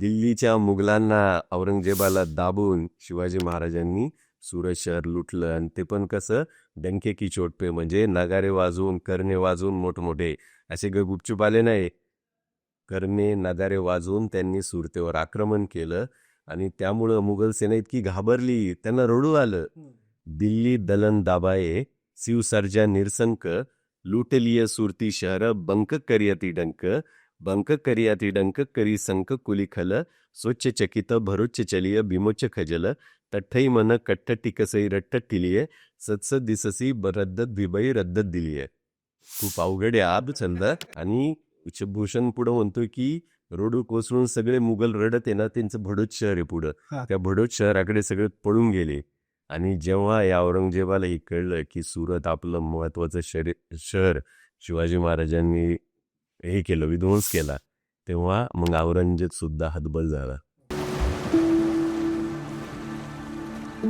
दिल्लीच्या मुघलांना औरंगजेबाला दाबून शिवाजी महाराजांनी सुरत शहर लुटलं. आणि ते पण कसं? डंके की चोटपे म्हणजे नगारे वाजवून करणे वाजवून मोठमोठे. असे ग गुपचूप आले नाही करणे नगारे वाजवून त्यांनी सुरतेवर आक्रमण केलं. आणि त्यामुळं मुघल सेना इतकी घाबरली त्यांना रडू आलं. दिल्ली दलन दाबाये शिवसर्जा निरसंक लुटलिय सुरती शहर बंक करियती डंक. बंक करियाती डंक करी संक कुलिखल स्वच्छ चकित भरोच्च चलिय भीमोच्च खजल तठ्ठई मन कट्ट टिकसई रट्ट टिलिये सत्स दिससी रद्दत भिबई रद्दत दिलीये खूप अवघड आहे आब छंद. आणि उच्चभूषण पुढं म्हणतोय की रोडू कोसळून सगळे मुघल रडत आहे ना त्यांचं भडोत शहर आहे पुढं. त्या भडोत शहराकडे सगळे पळून गेले. आणि जेव्हा या औरंगजेबाला हे कळलं की सुरत आपलं महत्वाचं शहर शिवाजी महाराजांनी हे केलं विध्वंस केला. तेव्हा मग औरंगजेब सुद्धा हतबल झाला.